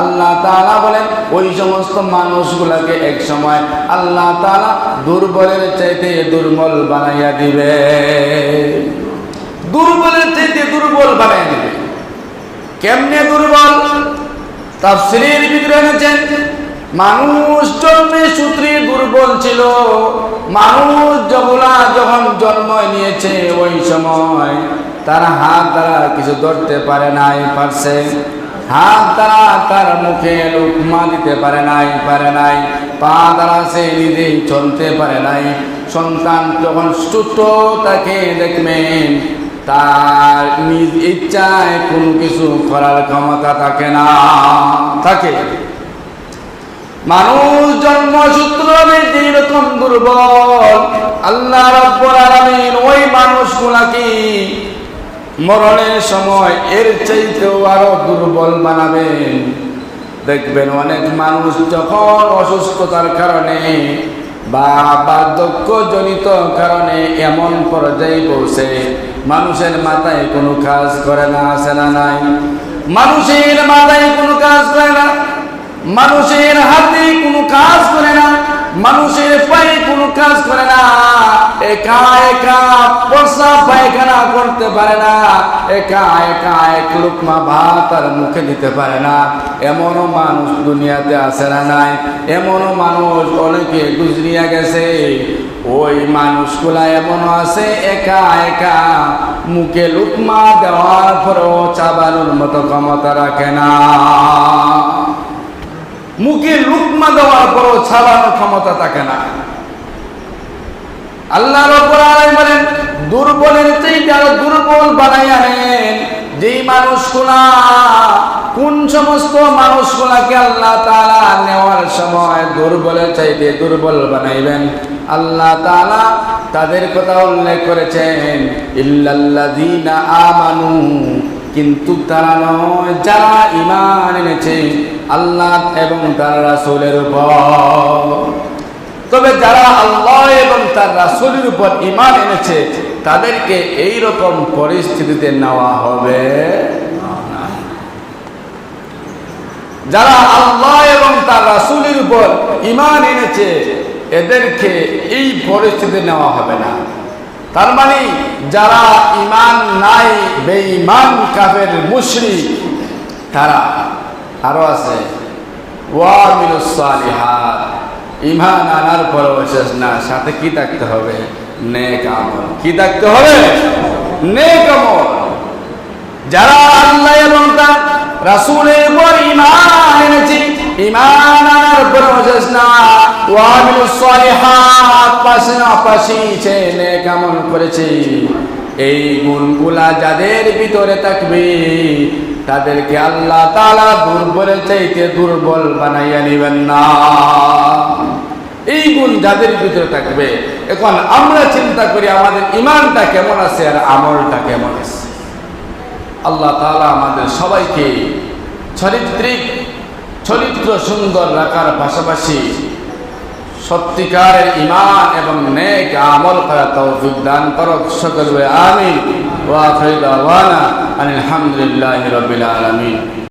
আল্লাহ তালা বলেন, ওই সমস্ত মানুষগুলাকে এক সময় আল্লাহ তালা দুর্বলের চাইতে দুর্বল বানাইয়া দিবে। দুর্বলের চাইতে দুর্বল বানাইয়া দিবে। কেমনে দুর্বল? তাফসীরের ভিতরে এনেছেন, মানুষ জন্মে সূত্রে দুর্বল ছিল, মানুষ যগুলা যখন জন্ম নিয়েছে ওই সময় তার হাত দ্বারা কিছু ধরতে পারে নাই, পারছে। হাত দ্বারা তার মুখে লুকমা দিতে পারে নাই পারে নাই। পা দ্বারা সে নিজেই চলতে পারে নাই। সন্তান যখন ছোট তাকে দেখবেন, তার নিজ ইচ্ছায় কোনো কিছু করার ক্ষমতা থাকে না। থাকে। মানুষ জন্মসূত্র যেরকম দুর্বল। আল্লাহ রব্বুল আলামিন ওই মানুষগুলাকে মরণের সময় এর চাইতেও আরও দুর্বল বানাবেন। দেখবেন অনেক মানুষ যখন অসুস্থতার কারণে বা বার্ধক্য জনিত কারণে এমন পর্যায়ে পৌঁছে, মানুষের মাথায় কোনো কাজ করে না, আসে না, নাই। মানুষের মাথায় কোনো কাজ করে না, মানুষের হাতে কোনো কাজ করে না, মানুষের পায়ে কোনো কাজ করে না একা একা পয়সা পায়খানা করতে পারে না। একা একা, এক লুকমা ভাত আর মুখে দিতে পারে না। এমনও মানুষ দুনিয়াতে আসে না নাই। এমনও মানুষ অনেকে গুজরিয়া গেছে। ওই মানুষগুলা এমনও আছে, একা একা, মুখে লুকমা দেওয়ার পরেও চাবানোর মতো ক্ষমতা রাখে না। মুখে লুকমা দেওয়ার পরও ছাড়ানোর ক্ষমতা থাকে না। আল্লাহ বলেন, দুর্বলের চাইতে আরও দুর্বল বানাইয়া নেন যেই মানুষগুলা, কোন সমস্ত মানুষগুলাকে আল্লাহ তাআলা নেওয়ার সময় দুর্বলের চাইতে দুর্বল বানাইবেন? আল্লাহ তাআলা তাদের কথা উল্লেখ করেছেন, ইল্লাল্লাযীনা আমানু, কিন্তু তারা নয়, যারা ইমান এনেছে, আল্লাহ এবং তার রাসূলের উপর। তবে যারা আল্লাহ তার রাসূলের উপর ইমান এনেছে, তাদেরকে এই রকম পরিস্থিতিতে নেওয়া হবে যারা আল্লাহ এবং তার রাসূলের উপর ইমান এনেছে, এদেরকে এই পরিস্থিতি নেওয়া হবে না। তার মানে যারা ইমান নাই, বেঈমান, কাফের, মুশরিক, তারা আরও আছে, ওয়ামিলুস সালিহাত। ইমান আনার পরেও শেষ না, সাথে কি থাকতে হবে? নেক আমল। কি থাকতে হবে? নেক আমল। যারা আল্লাহ এবং তার রাসূলের উপর ঈমান এনেছে, ঈমান আনার পরেও শেষ না। ওয়ামিলুস সালিহাত পাশাপাশি সে নেক আমল করেছে। এই গুণগুলা যাদের ভিতরে থাকবে, তাদেরকে আল্লাহ তাআলা দুর্বলের চাইতে দুর্বল বানাইয়া নেবেন না। এই গুণ যাদের ভিতরে থাকবে? এখন আমরা চিন্তা করি আমাদের ইমানটা কেমন আছে আর আমলটা কেমন আছে। আল্লাহ তাআলা আমাদের সবাইকে চরিত্রিক, চরিত্র সুন্দর রাখার পাশাপাশি সত্যিকারের ইমান এবং নেক আমল করা তৌফিক দান করক। সকল আমি আলহামদুলিল্লাহি রাব্বিল আলামিন।